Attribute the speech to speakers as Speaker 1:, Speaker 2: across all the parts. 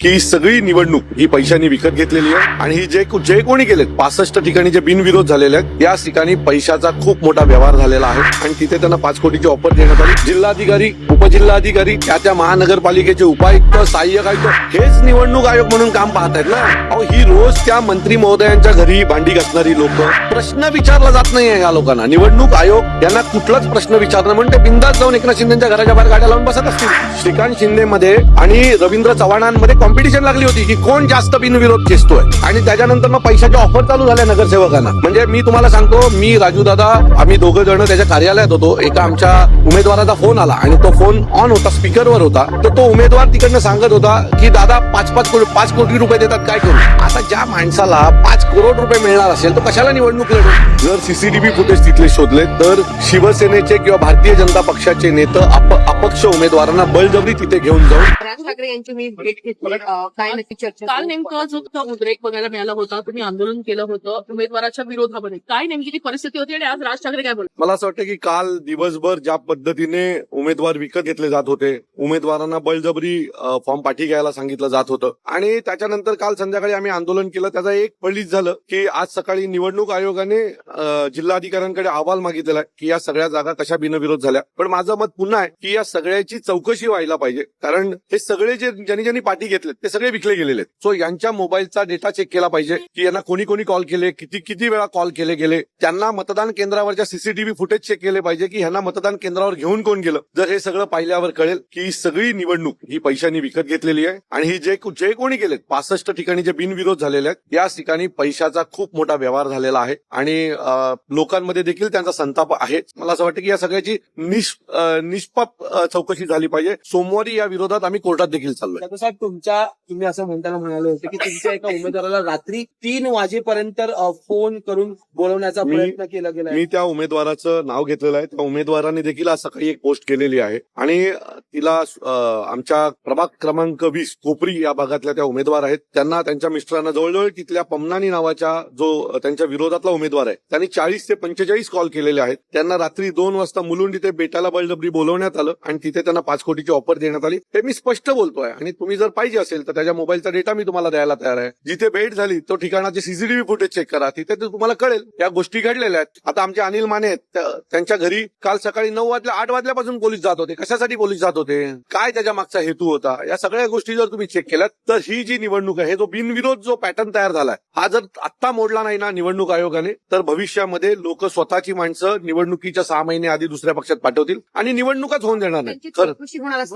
Speaker 1: की ही सगळी निवडणूक ही पैशांनी विकत घेतलेली आहे. आणि ही जे जे कोणी केलेत पासष्ट ठिकाणी जे बिनविरोध झालेले आहेत या ठिकाणी पैशाचा खूप मोठा व्यवहार झालेला आहे. आणि तिथे त्यांना पाच कोटीची ऑफर देण्यात आली. जिल्हाधिकारी उपजिल्हाधिकारी त्या त्या महानगरपालिकेचे उपायुक्त सहाय्यक आयुक्त हेच निवडणूक आयोग म्हणून काम पाहत आहेत ना. अहो ही रोज त्या मंत्री महोदयांच्या घरी भांडी घासणारी लोक प्रश्न विचारला जात नाहीये या लोकांना. निवडणूक आयोग यांना कुठलाच प्रश्न विचारणं म्हणून ते बिंदास जाऊन एकनाथ शिंदेच्या घराच्या बाहेर गाड्या लावून बसत असतील. श्रीकांत शिंदे मध्ये आणि रवींद्र चव्हाणांमध्ये कॉम्पिटिशन लागली होती की कोण जास्त बिनविरोध खेचतोय. आणि त्याच्यानंतर मग पैशाच्या ऑफर चालू झाल्या नगरसेवकांना. म्हणजे मी तुम्हाला सांगतो मी राजू दादा आम्ही दोघं जण त्याच्या कार्यालयात होतो. एका आमच्या उमेदवाराचा फोन आला आणि तो फोन ऑन होता स्पीकरवर होता. तर तो उमेदवार तिकडनं सांगत होता की दादा पाच पाच कोटी पाच कोटी रुपये देतात काय करू? आता ज्या माणसाला पाच करोड रुपये मिळणार असेल तर कशाला निवडणूक लढू? जर सीसीटीव्ही फुटेज तिथले शोधले तर शिवसेनेचे किंवा भारतीय जनता पक्षाचे नेते अप अपक्ष उमेदवारांना बळजबरी तिथे घेऊन जाऊन
Speaker 2: राज ठाकरे यांची मी भेट घेतली. काय नक्की चर्चा
Speaker 3: काल? नेमकं जो तो उद्रेक बघायला मिळाला होता तुम्ही आंदोलन केलं होतं उमेदवाराच्या विरोधामध्ये. काय नेमकी ती परिस्थिती होती आणि आज राज ठाकरे काय बोलले
Speaker 1: मला असं वाटतं की काल दिवसभर ज्या पद्धतीने उमेदवार विकत घेतले जात होते उमेदवारांना बळजबरी फॉर्म पाठी घ्यायला सांगितलं जात होतं. आणि त्याच्यानंतर काल संध्याकाळी आम्ही आंदोलन केलं. त्याचा एक फलित झालं की आज सकाळी निवडणूक आयोगाने जिल्हाधिकाऱ्यांकडे अहवाल मागितलेला आहे की या सगळ्या जागा कशा बिनविरोध झाल्या. पण माझं मत पुन्हा आहे की या सगळ्याची चौकशी व्हायला पाहिजे. कारण हे सगळे जे ज्यांनी ज्यांनी पाठी घेतलेत ते सगळे विकले गेलेले आहेत. सो यांच्या मोबाईलचा डेटा चेक केला पाहिजे की यांना कोणी कोणी कॉल केले किती किती वेळा कॉल केले गेले. त्यांना मतदान केंद्रावरच्या सीसीटीव्ही फुटेज चेक केले पाहिजे की यांना मतदान केंद्रावर घेऊन कोण गेलं. जर हे सगळं पाहिल्यावर कळेल की सगळी निवडणूक ही पैशांनी विकत घेतलेली आहे आणि ही जे जे कोणी केलेत पासष्ट ठिकाणी जे बिनविरोध झालेले आहेत याच ठिकाणी पैशाचा खूप मोठा व्यवहार झालेला आहे. आणि लोकांमध्ये देखील त्यांचा संताप आहे. मला असं वाटतं की या सगळ्याची निष्पाप चौकशी झाली पाहिजे. सोमवारी या विरोधात आम्ही कोर्टात देखील चाललोय.
Speaker 4: साहेब तुमच्या तुम्ही असं म्हणताना म्हणाले होते की तुमच्या एका उमेदवाराला रात्री तीन वाजेपर्यंत फोन करून बोलवण्याचा प्रयत्न केला गेला
Speaker 1: मी त्या उमेदवाराचं नाव घेतलेलं आहे. त्या उमेदवाराने देखील आज सकाळी एक पोस्ट केलेली आहे. आणि तिला आमच्या प्रभाग क्रमांक वीस कोपरी या भागातल्या त्या उमेदवार आहेत. त्यांना त्यांच्या मिस्टरांना जवळजवळ तिथल्या पमनानी नावाच्या जो त्यांच्या विरोधातला उमेदवार आहे त्यांनी चाळीस ते पंचेचाळीस कॉल केलेले आहेत. त्यांना रात्री दोन वाजता मुलुंड इथे बेटाला बळजबरी बोलवण्यात आलं आणि तिथे त्यांना पाच कोटीची ऑफर देण्यात आली. हे मी स्पष्ट बोलतोय. आणि तुम्ही जर पाहिजे असेल तर त्याच्या मोबाईलचा डेटा मी तुम्हाला द्यायला तयार आहे. जिथे भेट झाली तो ठिकाणाचे सीसीटीव्ही फुटेज चेक करा. तिथे तुम्हाला कळेल या गोष्टी घडलेल्या आहेत. आता आमचे अनिल माने त्यांच्या घरी काल सकाळी नऊ वाजल्या आठ वाजल्यापासून पोलीस जात होते. कशासाठी पोलीस जात होते? काय त्याच्या मागचा हेतू होता? या सगळ्या गोष्टी जर तुम्ही चेक केल्यात तर ही जी निवडणूक आहे जो बिनविरोध जो पॅटर्न तयार झालाय हा जर आत्ता मोडला नाही ना निवडणूक आयोगाने तर भविष्यामध्ये लोक स्वतःची माणसं निवडणुकीच्या सहा महिने आधी दुसऱ्या पक्षात पाठवतील आणि निवडणुकच होऊन देणार नाही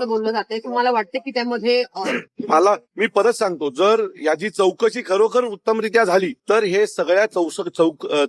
Speaker 2: बोललं जाते तुम्हाला वाटतं की त्यामध्ये
Speaker 1: मला मी परत सांगतो जर याची चौकशी खरोखर उत्तमरित्या झाली तर हे सगळ्या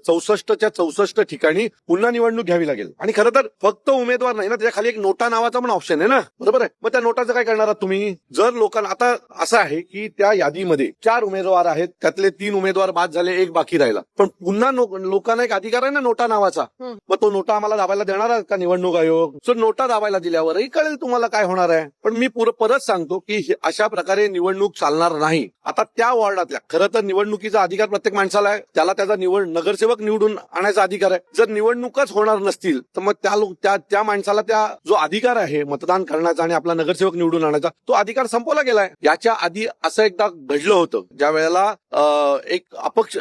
Speaker 1: चौसष्टच्या चौसष्ट ठिकाणी पुन्हा निवडणूक घ्यावी लागेल. आणि खरं तर फक्त उमेदवार नाही ना त्याच्याखाली एक नोटा नावाचा पण ऑप्शन आहे ना? बरोबर आहे? मग त्या नोटाचं काय करणार आहात तुम्ही? जर लोकांना आता असं आहे की त्या यादीमध्ये चार उमेदवार आहेत त्यातले तीन उमेदवार बाद झाले एक बाकी राहिला. पण पुन्हा लोकांना एक अधिकार आहे ना नोटा नावाचा. मग तो नोटा आम्हाला दाबायला देणार का निवडणूक आयोग? सो नोटा दाबायला दिल्यावरही कळेल तुम्हाला काय होणार आहे. पण मी पुर- परत सांगतो की अशा प्रकारे निवडणूक चालणार नाही. आता त्या वॉर्डातल्या खरं तर निवडणुकीचा अधिकार प्रत्येक माणसाला आहे. त्याला त्याचा निवड नगरसेवक निवडून आणायचा अधिकार आहे. जर निवडणूकच होणार नसतील तर मग त्या त्या त्या माणसाला त्या जो अधिकार आहे मतदान करण्याचा आणि आपला नगरसेवक निवडून आणायचा तो अधिकार संपवला गेलाय याच्या आधी असं एकदा घडलं होतं. ज्या वेळेला एक अपक्ष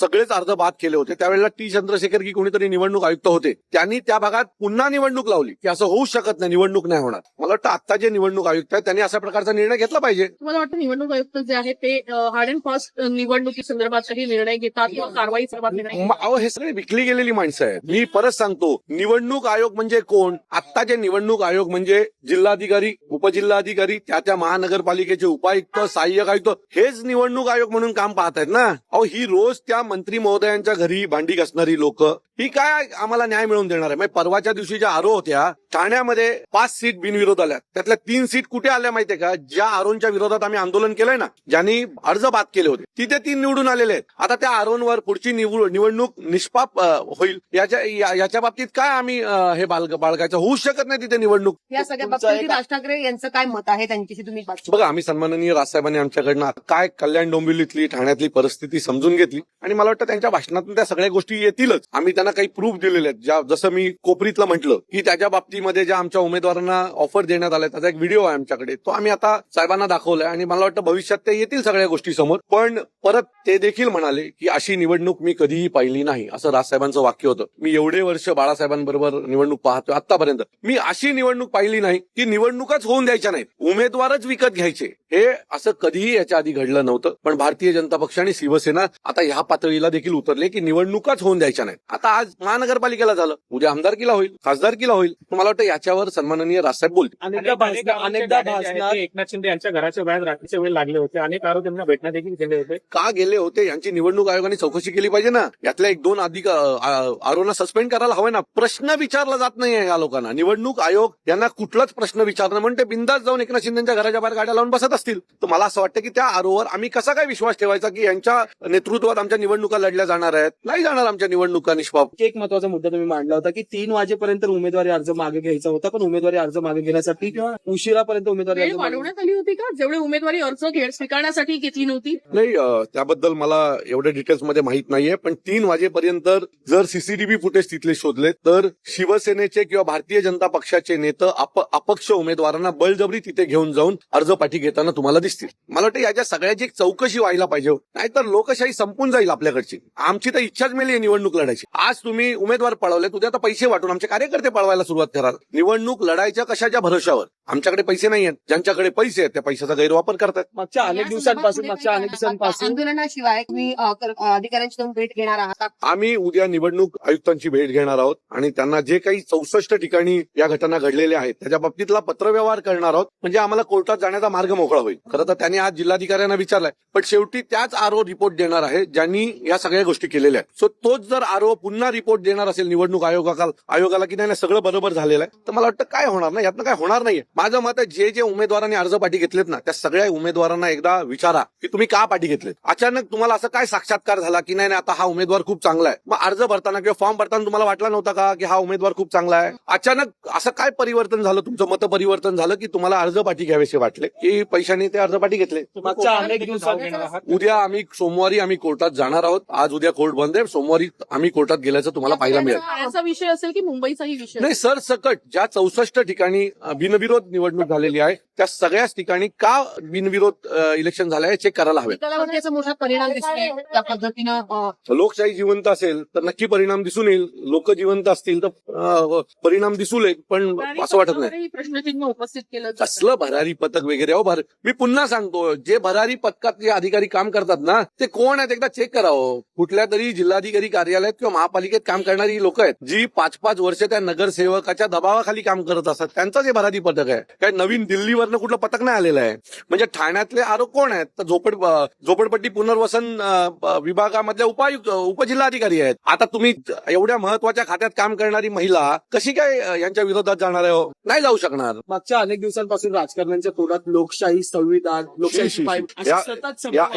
Speaker 1: सगळेच अर्ज बाद केले होते. त्यावेळेला टी चंद्रशेखर की कोणीतरी निवडणूक आयुक्त होते. त्यांनी त्या भागात पुन्हा निवडणूक लावली की असं होऊ शकत नाही निवडणूक नाही होणार. मला वाटतं आता जे निवडणूक आयुक्त आहेत त्यांनी अशा प्रकारचा निर्णय घेतला पाहिजे.
Speaker 3: तुम्हाला वाटतं निवडणूक आयुक्त जे आहे ते हार्ड अँड फास्ट निवडणुकी संदर्भात काही निर्णय घेतात किंवा कारवाई संदर्भात निर्णय
Speaker 1: अहो हे सगळे विकली गेलेली माणसं आहेत. मी परत सांगतो निवडणूक आयोग म्हणजे कोण? आत्ताचे निवडणूक आयोग म्हणजे जिल्हाधिकारी उपजिल्हाधिकारी त्या त्या महानगरपालिकेचे उपायुक्त सहाय्यक आयुक्त हेच निवडणूक आयोग म्हणून काम पाहत आहेत ना. अहो ही रोज त्या मंत्री महोदयांच्या घरी भांडी घासणारी लोक ही काय आम्हाला न्याय मिळवून देणार आहे? म्हणजे परवाच्या दिवशी ज्या आरो होत्या ठाण्यामध्ये पाच सीट बिनविरोध आल्या. त्यातल्या तीन सीट कुठे आल्या माहितीये का? ज्या आरोनच्या विरोधात आम्ही आंदोलन केलंय ना ज्यांनी अर्ज बाद केले होते तिथे तीन निवडून आलेले आहेत. आता त्या आरोनवर पुढची निवड- निवडणूक निष्पाप होईल. याच्या या- याच्या बाबतीत काय आम्ही हे बाळग बाळगायचं? होऊ शकत नाही तिथे निवडणूक.
Speaker 2: या सगळ्या बाबतीत राज ठाकरे यांचं काय मत आहे त्यांच्याशी तुम्ही
Speaker 1: बघा आम्ही सन्माननीय राजसाहेबांनी आमच्याकडनं काय कल्याण डोंबिवलीतली ठाण्यातली परिस्थिती समजून घेतली. आणि मला वाटतं त्यांच्या भाषणातून त्या सगळ्या गोष्टी येतीलच. आम्ही त्यांना त्यांना काही प्रूफ दिलेले आहेत. ज्या जसं मी कोपरीतलं म्हटलं की त्याच्या बाबतीमध्ये ज्या आमच्या उमेदवारांना ऑफर देण्यात आल्या त्याचा एक व्हिडिओ आहे आमच्याकडे. तो आम्ही आता साहेबांना दाखवलाय आणि मला वाटतं भविष्यात ते येतील सगळ्या गोष्टी समोर पण परत ते देखील म्हणाले की अशी निवडणूक मी कधीही पाहिली नाही. असं राजसाहेबांचं वाक्य होतं. मी एवढे वर्ष बाळासाहेबांबरोबर निवडणूक पाहतोय आतापर्यंत मी अशी निवडणूक पाहिली नाही की निवडणूकच होऊन द्यायच्या नाहीत. उमेदवारच विकत घ्यायचे. हे असं कधीही याच्या आधी घडलं नव्हतं. पण भारतीय जनता पक्ष आणि शिवसेना आता ह्या पातळीला देखील उतरले की निवडणुकाच होऊन द्यायच्या नाहीत. आता आज महानगरपालिकेला झालं. उद्या आमदारकीला होईल खासदारकीला होईल. मला वाटतं याच्यावर सन्माननीय राजसाहेब बोलतील.
Speaker 4: अनेकदा भाषण अनेकदा भाषणात
Speaker 5: एकनाथ शिंदे यांच्या घराच्या बाहेर रात्रीचे वेळ लागले होते. अनेक आरोप त्यांना भेटण्यात देखील गेले होते.
Speaker 1: का गेले होते? यांची निवडणूक आयोगाने चौकशी केली पाहिजे ना. यातल्या एक दोन अधिक आरोना सस्पेंड करायला हवे ना. प्रश्न विचारला जात नाहीये या लोकांना. निवडणूक आयोग यांना कुठलाच प्रश्न विचारणं म्हणून ते बिंदास जाऊन एकनाथ शिंदेच्या घराच्या बाहेर गाड्या लावून बसत असतील तर मला असं वाटतं की त्या आरोवर आम्ही कसा काय विश्वास ठेवायचा की यांच्या नेतृत्वात आमच्या निवडणुका लढल्या जाणार आहेत? नाही जाणार आमच्या निवडणुका निष्पाप.
Speaker 4: एक महत्त्वाचा मुद्दा तुम्ही मांडला होता की तीन वाजेपर्यंत उमेदवारी अर्ज मागे घ्यायचा होता पण उमेदवारी अर्ज मागे घेण्यासाठी उशिरापर्यंत उमेदवारी अर्ज मागे
Speaker 3: वाढवण्यात आली होती का? जेवढे उमेदवारी अर्ज घे स्वीकारण्यासाठी घेतली नव्हती
Speaker 1: नाही त्याबद्दल मला एवढ्या डिटेल्समध्ये माहीत नाहीये पण तीन वाजेपर्यंत जर सीसीटीव्ही फुटेज तिथले शोधले तर शिवसेनेचे किंवा भारतीय जनता पक्षाचे नेते अप अपक्ष उमेदवारांना बळजबरी तिथे घेऊन जाऊन अर्ज पाठी घेताना तुम्हाला दिसतील. मला वाटतं याच्या सगळ्याची एक चौकशी व्हायला पाहिजे हो. नाहीतर लोकशाही संपून जाईल आपल्याकडची. आमची तर इच्छाच मिळली आहे निवडणूक लढायची. आज तुम्ही उमेदवार पळवले उद्या आता पैसे वाटून आमचे कार्यकर्ते पळवायला सुरुवात कराल निवडणूक लढायच्या कशाच्या भरोशावर आमच्याकडे पैसे नाही आहेत ज्यांच्याकडे पैसे आहेत त्या पैशाचा गैरवापर करतात
Speaker 4: मागच्या अनेक दिवसांपासून मागच्या अनेक दिवसांपासून
Speaker 2: आंदोलनाशिवाय तुम्ही अ, कर- अ, अधिकाऱ्यांची जाऊन भेट घेणार आहात?
Speaker 1: आम्ही उद्या निवडणूक आयुक्तांची भेट घेणार आहोत आणि त्यांना जे काही चौसष्ट ठिकाणी या घटना घडलेल्या आहेत त्याच्या बाबतीतला पत्रव्यवहार करणार आहोत. म्हणजे आम्हाला कोर्टात जाण्याचा मार्ग मोकळा होईल. खरं तर त्यांनी आज जिल्हाधिकाऱ्यांना विचारलंय पण शेवटी त्याच आरो रिपोर्ट देणार आहे ज्यांनी या सगळ्या गोष्टी केलेल्या आहेत. सो तोच जर आरो पुन्हा रिपोर्ट देणार असेल निवडणूक आयोगाला आयोगाला की नाही नाही, सगळं बरोबर झालेलं आहे तर मला वाटतं काय होणार नाही? यातनं काय होणार नाहीये. माझं मत आहे जे जे उमेदवारांनी अर्ज पाठी घेतलेत ना त्या सगळ्या उमेदवारांना एकदा विचारा की तुम्ही का पाठी घेतलेत? अचानक तुम्हाला असं काय साक्षात्कार झाला की नाही नाही आता हा उमेदवार खूप चांगला आहे? मग अर्ज भरताना किंवा फॉर्म भरताना तुम्हाला वाटला नव्हता का की हा उमेदवार खूप चांगला आहे? अचानक असं काय परिवर्तन झालं तुमचं? मत परिवर्तन झालं की तुम्हाला अर्ज पाठी घ्यावेसे वाटले? की पैशाने ते अर्ज पाठी घेतले? उद्या आम्ही सोमवारी आम्ही कोर्टात जाणार आहोत. आज उद्या कोर्ट बंद आहे. सोमवारी आम्ही कोर्टात गेल्याचं तुम्हाला पाहायला मिळेल.
Speaker 3: ठाण्याचा विषय असेल की मुंबईचाही विषय
Speaker 1: नाही सर सकट ज्या चौसष्ट ठिकाणी बिनविरोध निवडणूक झालेली आहे. त्या सगळ्याच ठिकाणी का बिनविरोध इलेक्शन झालं आहे चेक करायला हवे?
Speaker 2: मोठा परिणाम दिसतोय त्या पद्धतीनं.
Speaker 1: लोकशाही जिवंत असेल तर नक्की परिणाम दिसून येईल. लोक जिवंत असतील तर परिणाम दिसून येईल पण असं वाटत नाही.
Speaker 3: प्रश्नचिन्ह उपस्थित केलं.
Speaker 1: कसलं भरारी पथक वगैरे? अहो भर मी पुन्हा सांगतो जे भरारी पथकात जे अधिकारी काम करतात ना ते कोण आहेत एकदा चेक करावं कुठल्या तरी जिल्हाधिकारी कार्यालयात किंवा महापालिकेत काम करणारी लोक आहेत जी पाच पाच वर्ष त्या नगरसेवकाच्या दबावाखाली काम करत असतात. त्यांचं जे भरारी पथक आहे काय नवीन दिल्लीवरनं कुठलं पथक नाही आलेलं आहे. म्हणजे ठाण्यातले आरोप कोण आहेत? तर झोपड झोपडपट्टी पुनर्वसन विभागामधल्या उपायुक्त उपजिल्हाधिकारी आहेत. आता तुम्ही एवढ्या महत्त्वाच्या खात्यात काम करणारी महिला कशी काय यांच्या विरोधात जाणार आहे हो? नाही जाऊ शकणार.
Speaker 4: मागच्या अनेक दिवसांपासून राजकारण्यांच्या तोंडात लोकशाही संविधान लोकशाही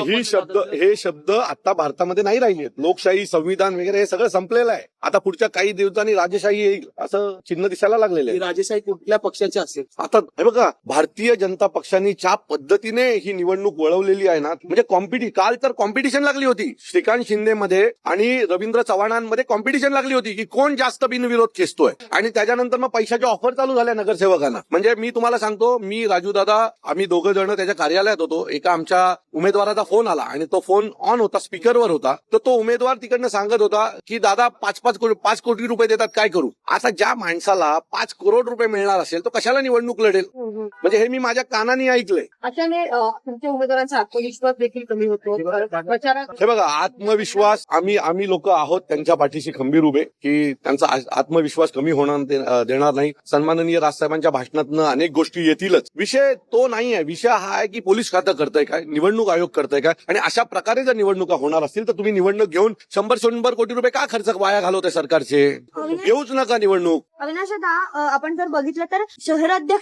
Speaker 1: ही शब्द. हे शब्द आता भारतामध्ये नाही राहिले लोकशाही संविधान वगैरे हे सगळं संपलेलं आहे. आता पुढच्या काही दिवसांनी राजेशाही येईल असं चिन्ह दिसायला लागलेलं आहे.
Speaker 4: राजेशाही कुठल्या पक्षाची असेल?
Speaker 1: आता हे बघा भारतीय जनता पक्षाने ज्या पद्धतीने ही निवडणूक वळवलेली आहे ना म्हणजे कॉम्पिटी काल तर कॉम्पिटिशन लागली होती. श्रीकांत शिंदे मध्ये आणि रवींद्र चव्हाणांमध्ये कॉम्पिटिशन लागली होती की कोण जास्त बिनविरोध खेचतोय. आणि त्याच्यानंतर मग पैशाच्या ऑफर चालू झाल्या नगरसेवकांना. म्हणजे मी तुम्हाला सांगतो मी राजू दादा आम्ही दोघं जण त्याच्या कार्यालयात होतो. एका आमच्या उमेदवाराचा फोन आला आणि तो फोन ऑन होता स्पीकरवर होता. तर तो उमेदवार तिकडनं सांगत होता की दादा पाच पाच कोटी पाच कोटी रुपये देतात काय करू? आता ज्या माणसाला पाच करोड रुपये मिळणार असेल तो कशाला निवडणूक लढेल. म्हणजे हे मी माझ्या कानाने ऐकलंय.
Speaker 2: अशाने तुमच्या उमेदवारांचा आत्मविश्वास देखील कमी होतो. प्रचारात
Speaker 1: हे बघा आत्मविश्वास आम्ही आम्ही लोक आहोत त्यांच्या पाठीशी खंबीर उभे की त्यांचा आ- आत्मविश्वास कमी होणार दे- अं, देणार नाही. सन्माननीय राजसाहेबांच्या भाषणातनं अनेक गोष्टी येतीलच. विषय तो नाही आहे विषय हा आहे की पोलीस खातं करतंय काय निवडणूक आयोग करतंय काय? आणि अशा प्रकारे जर निवडणुका होणार असतील तर तुम्ही निवडणूक घेऊन शंभर शंभर कोटी रुपये का खर्च वाया घालवताय सरकारचे? घेऊच नका निवडणूक.
Speaker 6: अविनाश दादा अ, आपण जर बघितलं तर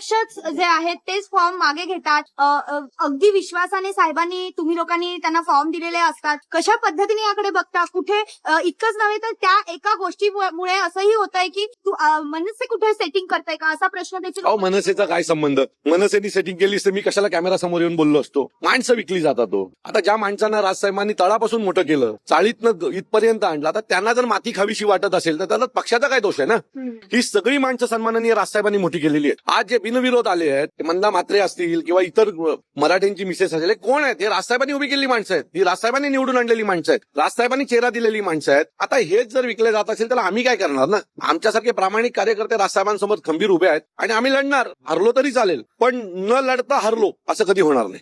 Speaker 6: शहराध्यक्षच जे आहेत तेच फॉर्म मागे घेतात. अगदी विश्वासाने साहेबांनी तुम्ही लोकांनी त्यांना फॉर्म दिलेले असतात. कशा पद्धतीने याकडे बघता? कुठे इतकंच नव्हे तर त्या एका गोष्टीमुळे असंही होत आहे की तू मनसे कुठे सेटिंग करताय का? असा प्रश्न देखील
Speaker 1: मनसेचा काय संबंध? मनसेनी सेटिंग केलीस तर मी कशाला कॅमेरा समोर येऊन बोललो असतो? माणसं विकली जातात तो आता ज्या माणसांना राजसाहेबांनी तळापासून मोठं केलं चाळीतनं इथपर्यंत आणलं आता त्यांना जर माती खावीशी वाटत असेल तर त्याला पक्षाचा काय दोष आहे ना? ही सगळी माणसं सन्माननीय राजसाहेबांनी मोठी केलेली आहेत. आज जे बिनविरोध आले आहेत ते मंदा मात्रे असतील किंवा इतर मराठ्यांची मिसेस असेल कोण आहेत? हे राजसाहेबांनी उभी केलेली माणसं आहेत. ही राजसाहेबांनी निवडून आणलेली माणसं आहेत. राजसाहेबांनी चेहरा दिलेली माणसं आहेत. आता हेच जर विकले जात असेल तर आम्ही काय करणार ना? आमच्यासारखे प्रामाणिक कार्यकर्ते राजसाहेबांसमोर खंबीर उभे आहेत आणि आम्ही लढणार. हरलो तरी चालेल. पण न लढता हरलो असं कधी होणार नाही.